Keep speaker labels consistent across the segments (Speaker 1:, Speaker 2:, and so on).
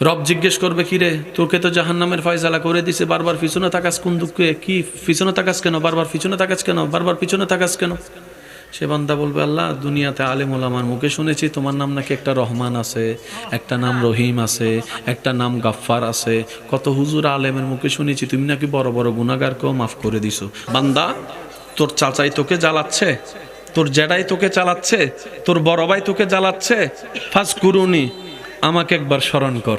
Speaker 1: রব জিজ্ঞেস করবে কি রে তোকে তো জাহান্নামের ফয়সালা করে দিছে, বারবার পিছনে তাকাস কোন দুঃখে? কি, পিছনে তাকাস কেন? বারবার পিছনে তাকাস কেন? বারবার পিছনে তাকাস কেন? সে বান্দা বলবে, আল্লাহ, দুনিয়াতে আলেম ওলামার মুখে শুনেছি, তোমার নাম নাকি একটা রহমান আছে, একটা নাম রহিম আছে, একটা নাম গাফফার আছে। কত হুজুর আলেমের মুখে শুনেছি, তুমি নাকি বড় বড় গুণাগারকেও মাফ করে দিছো। বান্দা, তোর চাচাই তোকে জ্বালাচ্ছে? তোর জেডাই তোকে চালাচ্ছে? তোর বড় ভাই তোকে জ্বালাচ্ছে? ফার্স্ট কুরুনি আমাকে একবার স্মরণ কর।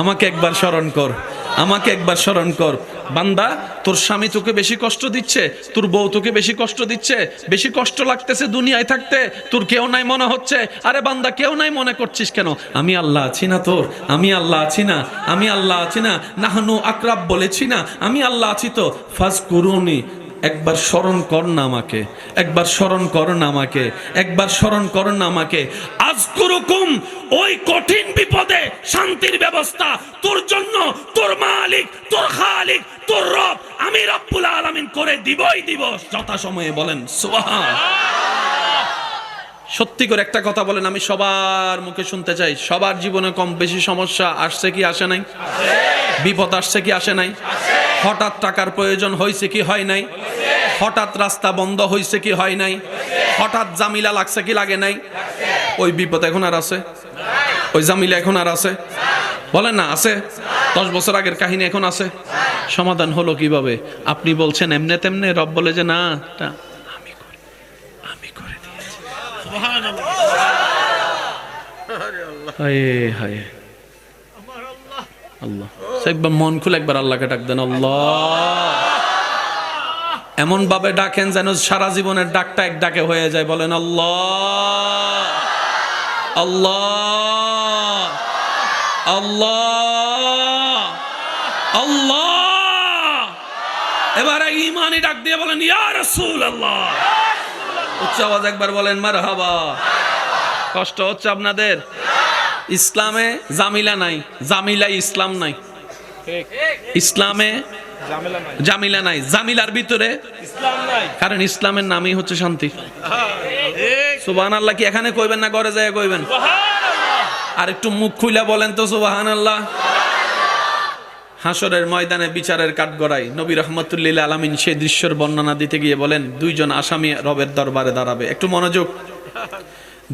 Speaker 1: আমাকে একবার স্মরণ কর। আমাকে একবার স্মরণ কর। বান্দা, তোর স্বামী তোকে বেশি কষ্ট দিচ্ছে, তোর বউ তোকে বেশি কষ্ট দিচ্ছে, বেশি কষ্ট লাগতেছে দুনিয়ায় থাকতে, তোর কেউ নাই মনে হচ্ছে। আরে বান্দা, কেউ নাই মনে করছিস কেন? আমি আল্লাহ আছি না তোর, আমি আল্লাহ আছি না, আমি আল্লাহ আছি না। নাহানু আকরাব বলেছি না, আমি আল্লাহ আছি তো। ফাজ করুনি একবার স্মরণ কর না আমাকে একবার স্মরণ কর না আমাকে একবার স্মরণ কর না আমাকে। আজ করুকুম ওই কঠিন বিপদে শান্তির ব্যবস্থা। তোর জন্য তোর মালিক তোর খালিক তোর রব আমি রব্বুল আলামিন করে দিবই দিব যথা সময়ে বলেন সুবহান। সত্যি করে একটা কথা বলেন আমি সবার মুখে শুনতে চাই। সবার জীবনে কম বেশি সমস্যা আসছে কি আসে নাই? বিপদ আসছে কি আসে নাই? হঠাৎ টাকার প্রয়োজন হয়েছে কি হয় নাই? হঠাৎ রাস্তা বন্ধ হয়েছে কি হয় নাই? হঠাৎ জামিলা লাগছে কি লাগে নাই? ওই বিপদ এখন আর আছে? ওই জামিলা এখন আর আছে? বলেন না আছে? দশ বছর আগের কাহিনী এখন আছে? সমাধান হলো কীভাবে? আপনি বলছেন এমনে তেমনে রব বলে যে না আমি করে আমি করে দিয়েছি। আল্লাহ। একবার মন খুলে একবার আল্লাহকে ডাক দেন। আল্লাহ। এমন ভাবে ডাকেন যেন সারা জীবনের ডাকটা এক ডাকে হয়ে যায়, বলেন, আল্লাহ আল্লাহ আল্লাহ আল্লাহ। এবারে ইমানি ডাক দিয়ে বলেন, ইয়া রাসূল আল্লাহ উচ্চ আওয়াজ একবার বলেন, মারহাবা। কষ্ট হচ্ছে আপনাদের? ইসলামে জামিলা নাই জামিলা ইসলাম নাই। ইসলামে জামিলা নাই। জামিলার ভিতরে কারণ ইসলামের নামই হচ্ছে শান্তি। সুবাহান আল্লাহ কি এখানে কইবেন না ঘরে যায় কইবেন? আর একটু মুখ খুইলা বলেন তো সুবাহান আল্লাহ হাসরের ময়দানে বিচারের কাঠগড়াই নবী রহমতুল্লিল আলমিন সেই দৃশ্যের বর্ণনা দিতে গিয়ে বলেন দুইজন আসামি রবের দরবারে দাঁড়াবে। একটু মনোযোগ।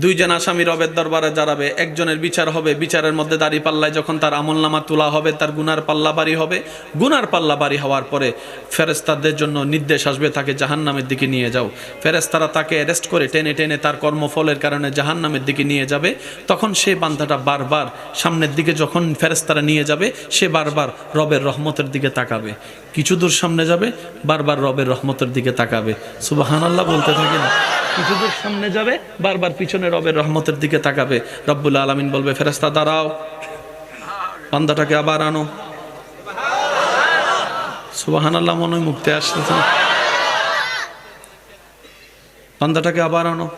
Speaker 1: দুইজন আসামি রবের দরবারে দাঁড়াবে একজনের বিচার হবে, বিচারের মধ্যে দাড়ি পাল্লায় যখন তার আমল নামা তোলা হবে, তার গুনার পাল্লা বাড়ি হবে। গুনার পাল্লা বাড়ি হওয়ার পরে ফেরেস্তাদের জন্য নির্দেশ আসবে, তাকে জাহান্নামের দিকে নিয়ে যাও। ফেরেস্তারা তাকে অ্যারেস্ট করে টেনে টেনে তার কর্মফলের কারণে জাহান্নামের দিকে নিয়ে যাবে। তখন সে বান্ধাটা বারবার সামনের দিকে যখন ফেরেস্তারা নিয়ে যাবে, সে বারবার রবের রহমতের দিকে তাকাবে। কিছু দূর সামনে যাবে, বারবার রবের রহমতের দিকে তাকাবে। সুবাহানাল্লাহ বলতে থাকে না কিছু দূর সামনে যাবে, বারবার পিছনে রবের রহমতের দিকে তাকাবে। রব্বুল আলমিন বলবে ফেরেস্তা দাঁড়াও। বান্দাটাকে আবার আনো। সুবাহান আল্লাহ মনে মুক্তি আসতেছে না। বান্দাটাকে আবার আনো।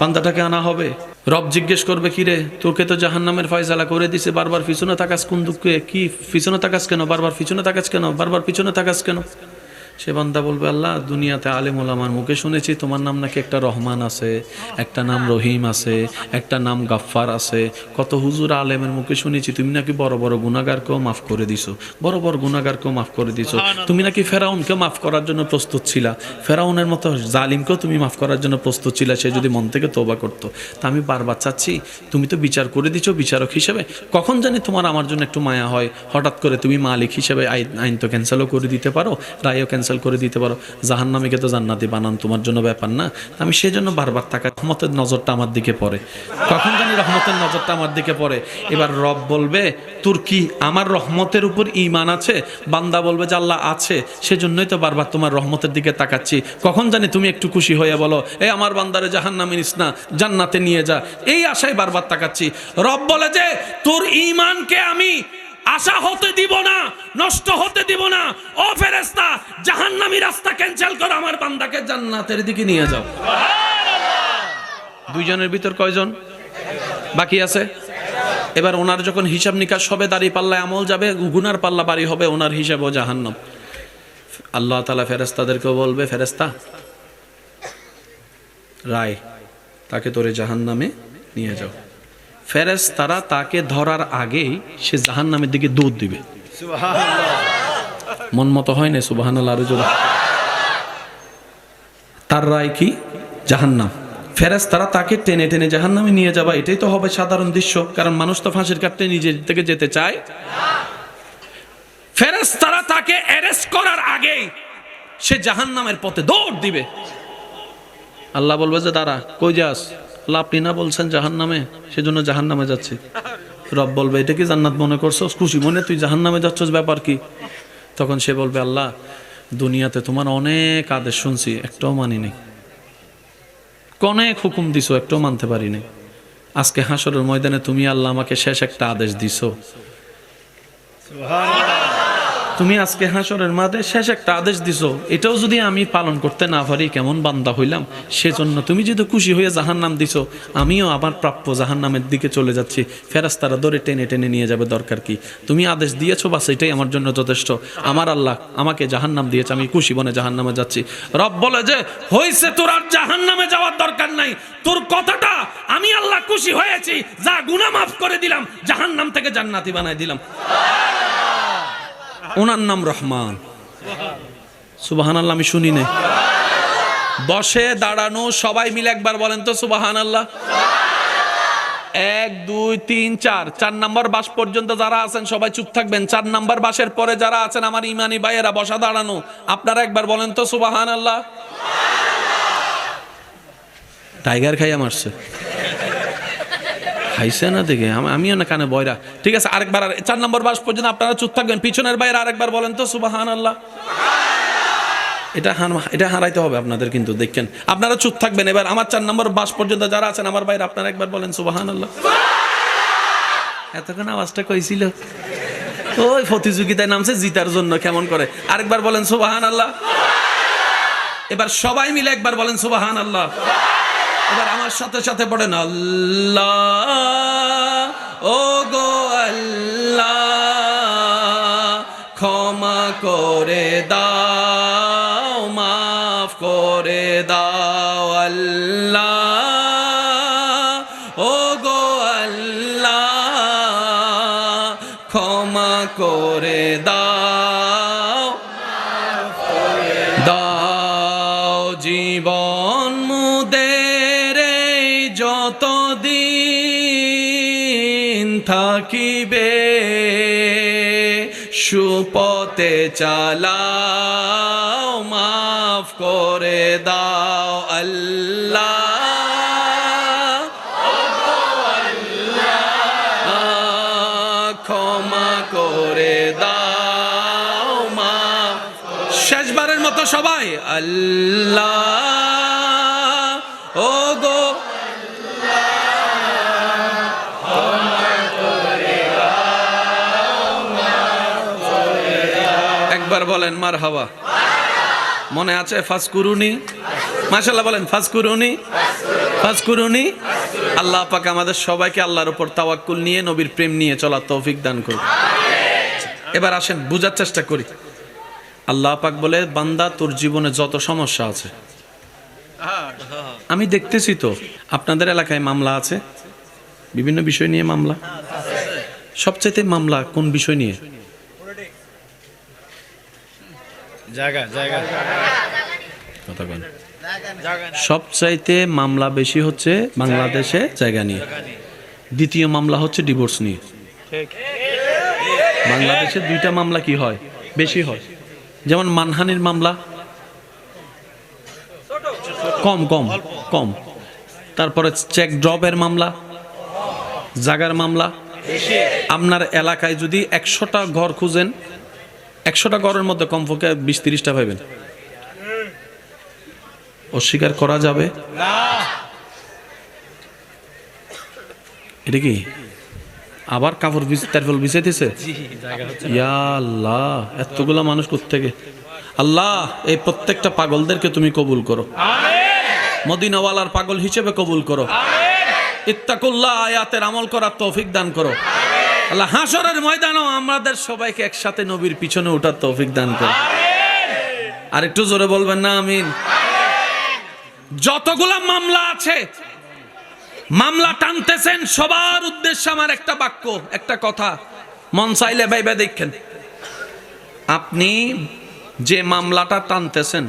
Speaker 1: বান্দাটাকে আনা হবে। রব জিজ্ঞেস করবে কি রে তোকে তো জাহান্নামের ফয়সালা করে দিছে, বারবার পিছনে তাকাস কোন দুঃখে? কি, পিছনে তাকাস কেন? বারবার পিছনে তাকাস কেন? বারবার পিছনে তাকাস কেন? সে বান্দা বলবে আল্লাহ দুনিয়াতে আলেম ওলামার মুখে শুনেছি তোমার নাম নাকি একটা রহমান আছে একটা নাম রহিম আছে একটা নাম গাফফার আছে। কত হুজুর আলেমের মুখে শুনেছি তুমি নাকি বড় বড় গুণাগারকেও মাফ করে দিছো বড় বড় গুণাগারকেও মাফ করে দিছো। তুমি নাকি ফেরাউনকে মাফ করার জন্য প্রস্তুত ছিলা ফেরাউনের মতো জালিমকেও তুমি মাফ করার জন্য প্রস্তুত ছিলা সে যদি মন থেকে তোবা করতো। তা আমি বারবার চাচ্ছি তুমি তো বিচার করে দিছো বিচারক হিসেবে। কখন জানি তোমার আমার জন্য একটু মায়া হয় হঠাৎ করে তুমি মালিক হিসেবে আইন আইন তো ক্যান্সেলও করে দিতে পারো রায়ও ক্যান্সেল করে দিতে পারো। জাহান্নামীকে তো জান্নাতি বানান, তোমার জন্য ব্যাপার না। আমি সেই জন্য বারবার তাকা রহমতের নজরটা আমার দিকে পড়ে। কখন জানি রহমতের নজরটা আমার দিকে পড়ে। এবার রব বলবে, তোর কি আমার রহমতের উপর ইমান আছে? বান্দা বলবে, যে আল্লাহ আছে, সেজন্যই তো বারবার তোমার রহমতের দিকে তাকাচ্ছি। কখন জানি তুমি একটু খুশি হয়ে বলো এই আমার বান্দারে, জাহান্নামী নিস না, জান্নাতে নিয়ে যা। এই আশায় বারবার তাকাচ্ছি। রব বলে যে, তোর ইমানকে আমি আশা হতে দিব না, নষ্ট হতে দিব না। ও ফেরেস্তা জাহান্নামী রাস্তা ক্যান্সেল করো, আমার বান্দাকে জান্নাতের দিকে নিয়ে যাও। দুইজনের ভিতর কয়জন? বাকি আছে? এবার ওনার যখন হিসাব নিকাশ হবে, দাড়ি পাল্লায় আমল যাবে, গুনার পাল্লা বাড়ি হবে, ওনার হিসাবও জাহান্নাম। আল্লাহ তালা ফেরেস্তাদেরকেও বলবে ফেরেস্তা রায়, তাকে তোরে জাহান্নামে নিয়ে যাও। ফেরেস তারা তাকে ধরার আগেই সে জাহান নামের দিকে দুধ দিবে। মন মতো হয় না সুবাহান আরও তার রায় কি? জাহান্নাম। ফেরেস তারা তাকে টেনে টেনে জাহান্নামে নিয়ে যাবা এটাই তো হবে সাধারণ দৃশ্য কারণ মানুষ তো ফাঁসির কাটতে নিজের থেকে যেতে চায়। ফেরেস তারা তাকে অ্যারেস্ট করার আগেই সে জাহান্নামের পথে দৌড় দিবে। আল্লাহ বলবে যে দাঁড়া কই যাস? আল্লাহ আপনি না বলছেন জাহান নামে সেজন্য জাহান নামে যাচ্ছি। রব বলবে, এটা কি জান্নাত মনে করছ খুশি মনে তুই জাহান নামে যাচ্ছস? ব্যাপার কি? তখন সে বলবে, আল্লাহ, দুনিয়াতে তোমার অনেক আদেশ শুনছি, একটাও মানি নেই। অনেক হুকুম দিছো, একটাও মানতে পারি নাই। আজকে হাসরের ময়দানে তুমি আল্লাহ আমাকে শেষ একটা আদেশ দিছো। তুমি আজকে হাসরের মাঝে শেষ একটা আদেশ দিছো। এটাও যদি আমি পালন করতে না পারি, কেমন বান্দা হইলাম? সেজন্য তুমি যদি খুশি হয়ে জাহান নাম দিছো, আমিও আমার প্রাপ্য জাহান নামের দিকে চলে যাচ্ছি। ফেরাস্তারা ধরে টেনে টেনে নিয়ে যাবে, দরকার কি? তুমি আদেশ দিয়েছ, বাস এটাই আমার জন্য যথেষ্ট। আমার আল্লাহ আমাকে জাহান নাম দিয়েছে, আমি খুশি বনে জাহান নামে যাচ্ছি। রব বলে যে হয়েছে তোর আর জাহান নামে যাওয়ার দরকার নাই। তোর কথাটা আমি আল্লাহ খুশি হয়েছি, যা গুনাহ মাফ করে দিলাম জাহান নাম থেকে জান্নাতি বানাই দিলাম। ওনার নাম রহমান। সুবাহান আল্লাহ আমি শুনি নাই। বসে দাঁড়ানো, সবাই মিলে একবার বলেন তো সুবাহান আল্লাহ এক, দুই, তিন, চার। চার নাম্বার বাস পর্যন্ত যারা আছেন, সবাই চুপ থাকবেন। চার নাম্বার বাসের পরে যারা আছেন, আমার ইমানি ভাইয়েরা, বসা দাঁড়ানো। আপনারা একবার বলেন তো সুবাহান আল্লাহ টাইগার খাইয়া মারছে। খাইছে না দেখে? আম- আমিও না কানে বয়রা। ঠিক আছে, আরেকবার আর- চার নম্বর বাস পর্যন্ত আপনারা চুপ থাকবেন। পিছনের বাইরে আরেকবার বলেন তো সুবাহান আল্লাহ এটা এটা হারাইতে হবে আপনাদের কিন্তু, দেখেন। আপনারা চুপ থাকবেন। এবার আমার চার নম্বর বাস পর্যন্ত যারা আছেন, আমার বাইরে আপনারা একবার বলেন সুবাহান আল্লাহ এতক্ষণ আওয়াজটা কইছিল? ওই প্রতিযোগিতায় নামছে জিতার জন্য, কেমন করে? আরেকবার বলেন সুবাহান আল্লাহ এবার সবাই মিলে একবার বলেন সুবাহান আল্লাহ এবার আমার সাথে সাথে পড়েন, আল্লাহ, ও গো আল্লাহ, ক্ষমা করে দাও, মাফ করে দাও, আল্লাহ, ও গো আল্লাহ, ক্ষমা করে দাও। সুপথে চালাও, মাফ করে দাও আল্লাহ। ক্ষমা করে দাও মা শেষবারের মতো সবাই, আল্লাহ। ও একবার বলেন মার হাওয়া মনে আছে ফাসকুরুনি মাশাল্লাহ বলেন ফাসকুরুনি ফাসকুরুনি আল্লাহ পাক আমাদের সবাইকে আল্লাহর উপর তাওয়াক্কুল নিয়ে নবীর প্রেম নিয়ে চলার তৌফিক দান করুন। এবার আসেন, বুঝার চেষ্টা করি। আল্লাহ পাক বলে, বান্দা, তোর জীবনে যত সমস্যা আছে। আমি দেখতেছি তো, আপনাদের এলাকায় মামলা আছে? বিভিন্ন বিষয় নিয়ে মামলা? সবচাইতে মামলা কোন বিষয় নিয়ে?
Speaker 2: জায়গা জায়গা।
Speaker 1: কথা বলেন সবচাইতে মামলা বেশি হচ্ছে বাংলাদেশে জায়গা নিয়ে। দ্বিতীয় মামলা হচ্ছে ডিভোর্স নিয়ে। বাংলাদেশে দুইটা মামলা কি হয়? বেশি হয়। যেমন মানহানির মামলা। কম কম কম। তারপরে চেক ড্রপের মামলা। জাগার মামলা। আপনার এলাকায় যদি একশোটা ঘর খুঁজেন একশোটা ঘরের মধ্যে কমপক্ষে বিশ তিরিশটা পাইবেন। অস্বীকার করা যাবে। এটা কি? আবার কাপড় তারফল বিছাইতেছে? ইয়া আল্লাহ এতগুলা মানুষ থেকে আল্লাহ এই প্রত্যেকটা পাগলদেরকে তুমি কবুল করো। মদিনাওয়ালার পাগল হিসেবে কবুল করো। ইত্তাকুল্লাহ আয়াতের আমল করার তৌফিক দান করো। আল্লাহ হাসরের ময়দানও আমাদের সবাইকে একসাথে নবীর পিছনে ওঠার তৌফিক দান করো আর একটু জোরে বলবেন না আমিন? যতগুলা মামলা আছে মামলা টানতেছেন সবার উদ্দেশ্যে আমার একটা বাক্য একটা কথা। মন চাইলে ভাইবা দেখেন। আপনি যে মামলাটা টানতেছেন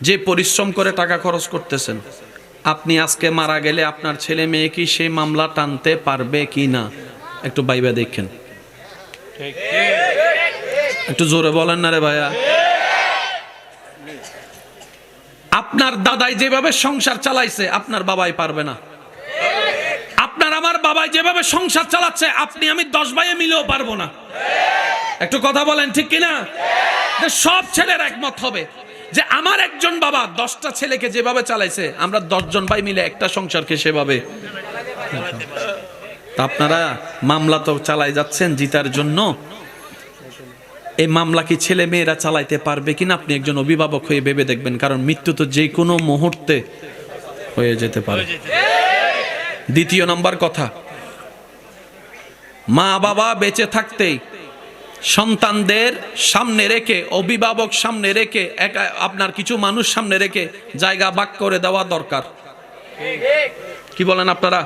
Speaker 1: যে পরিশ্রম করে টাকা খরচ করতেছেন আপনি আজকে মারা গেলে আপনার ছেলে মেয়ে কি সেই মামলা টানতে পারবে কি না? একটু বাইবা দেখেন। একটু জোরে বলেন না রে ভাইয়া। আপনার দাদাই যেভাবে সংসার চালাইছে, আপনার বাবাই পারবে না। আপনার আমার বাবাই যেভাবে সংসার চালাচ্ছে, আপনি আমি দশ ভাইয়ে মিলেও পারব না। একটু কথা বলেন ঠিক কিনা? যে সব ছেলের একমত হবে যে আমার একজন বাবা দশটা ছেলেকে যেভাবে চালাইছে, আমরা দশজন ভাই মিলে একটা সংসারকে সেভাবে আপনারা মামলা তো চালাই যাচ্ছেন জিতার জন্য। এই মামলা কি ছেলে মেয়েরা চালাইতে পারবে কিনা আপনি একজন অভিভাবক হয়ে ভেবে দেখবেন কারণ মৃত্যু তো যে কোনো মুহূর্তে হয়ে যেতে পারে। দ্বিতীয় নম্বর কথা মা বাবা বেঁচে থাকতেই সন্তানদের সামনে রেখে অভিভাবক সামনে রেখে একা আপনার কিছু মানুষ সামনে রেখে জায়গা বাক করে দেওয়া দরকার। কি বলেন আপনারা?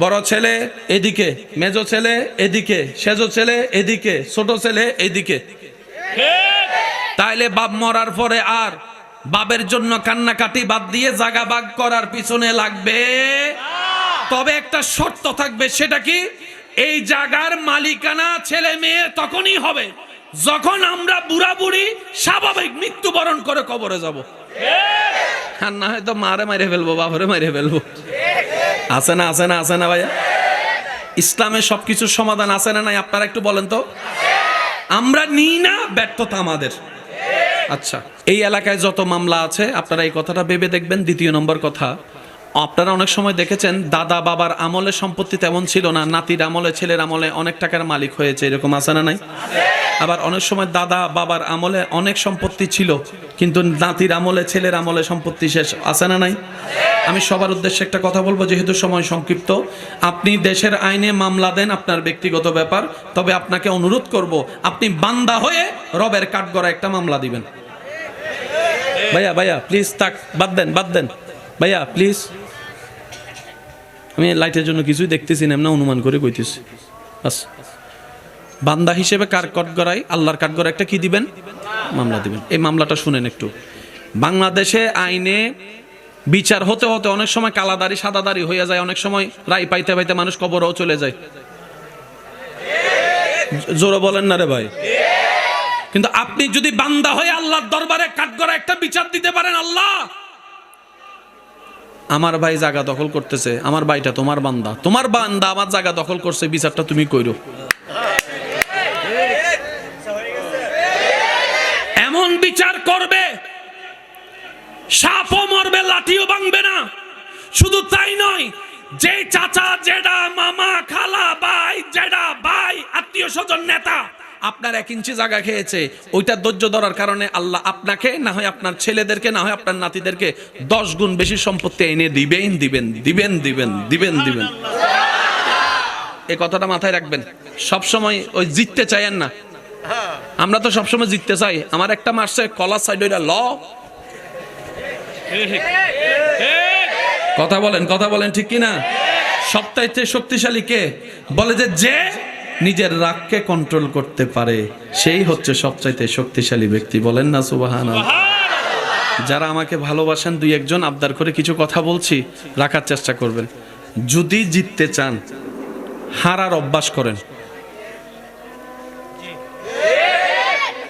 Speaker 1: বড় ছেলে এদিকে, মেজ ছেলে এদিকে, সেজ ছেলে এদিকে, ছোট ছেলে এদিকে। তাইলে বাপ মরার পরে আর বাবের জন্য কান্নাকাটি বাদ দিয়ে জাগা বাগ করার পিছনে লাগবে। তবে একটা শর্ত থাকবে, সেটা কি? এই জাগার মালিকানা ছেলে মেয়ে তখনই হবে যখন আমরা বুড়া বুড়ি স্বাভাবিক মৃত্যুবরণ করে কবরে যাব। আর না হয়তো মারে মারে ফেলব, বাপরে মারে ফেলব। আছে না আছে না আছে না ভাইয়া? ইসলামে সবকিছুর সমাধান আছে না নাই? আপনারা একটু বলেন তো। আমরা নিই না ব্যর্থতা আমাদের। আচ্ছা এই এলাকায় যত মামলা আছে, আপনারা এই কথাটা ভেবে দেখবেন। দ্বিতীয় নম্বর কথা, আপনারা অনেক সময় দেখেছেন, দাদা বাবার আমলে সম্পত্তি তেমন ছিল না, নাতির আমলে, ছেলের আমলে অনেক টাকার মালিক হয়েছে, এরকম আছে না নাই? আবার অনেক সময় দাদা বাবার আমলে অনেক সম্পত্তি ছিল, কিন্তু নাতির আমলে, ছেলের আমলে সম্পত্তি শেষ আছে না নাই? আমি সবার উদ্দেশ্যে একটা কথা বলব, যেহেতু সময় সংক্ষিপ্ত। আপনি দেশের আইনে মামলা দেন আপনার ব্যক্তিগত ব্যাপার, তবে আপনাকে অনুরোধ করব, আপনি বান্দা হয়ে রবের কাঠগড়া একটা মামলা দিবেন। ভাইয়া ভাইয়া প্লিজ তাক বাদ দেন বাদ দেন। ভাইয়া প্লিজ আমি লাইটের জন্য কিছুই দেখতেছি না অনুমান করে কইতেছি। বাস। বান্দা হিসেবে কার কাঠগড়াই আল্লাহর কাঠগড়া একটা কি দিবেন? মামলা দিবেন। এই মামলাটা শুনেন একটু। বাংলাদেশে আইনে বিচার হতে হতে অনেক সময় কালাদারি, সাদাদারি হয়ে যায়, অনেক সময় রায় পাইতে পাইতে মানুষ কবরও চলে যায়। জোরে বলেন না রে ভাই। কিন্তু আপনি যদি বান্দা হয়ে আল্লাহর দরবারে কাঠগড়া একটা বিচার দিতে পারেন, আল্লাহ! আমার ভাই জায়গা দখল করতেছে, আমার ভাইটা তোমার বান্দা। তোমার বান্দা আমার জায়গা দখল করছে, বিচারটা তুমি কইরো। এমন বিচার সাপও মরবে, লাঠিও ভাঙবে না। শুধু তাই নয় যে চাচা, জেডা, মামা, খালা, ভাই, জেডা, ভাই, আত্মীয় স্বজন, নেতা, আপনার এক ইঞ্চি জায়গা খেয়েছে, ওইটা ধৈর্য ধরার কারণে আল্লাহ আপনাকে, না হয় আপনার ছেলেদেরকে, না হয় আপনার নাতিদেরকে দশ গুণ বেশি সম্পত্তি এনে দিবেন দিবেন দিবেন দিবেন দিবেন দিবেন। এই কথাটা মাথায় রাখবেন সব সময় ওই জিততে চাইয়েন না। আমরা তো সবসময় জিততে চাই। আমার একটা মারছে কলার সাইড ওইটা ল কথা বলেন কথা বলেন ঠিক কি না সবচাইতে শক্তিশালী কে? বলে যে যে নিজের রাগকে কন্ট্রোল করতে পারে, সেই হচ্ছে সবচাইতে শক্তিশালী ব্যক্তি। বলেন না সুবাহান যারা আমাকে ভালোবাসেন, দুই একজন আবদার করে কিছু কথা বলছি, রাখার চেষ্টা করবেন। যদি জিততে চান, হারার অভ্যাস করেন।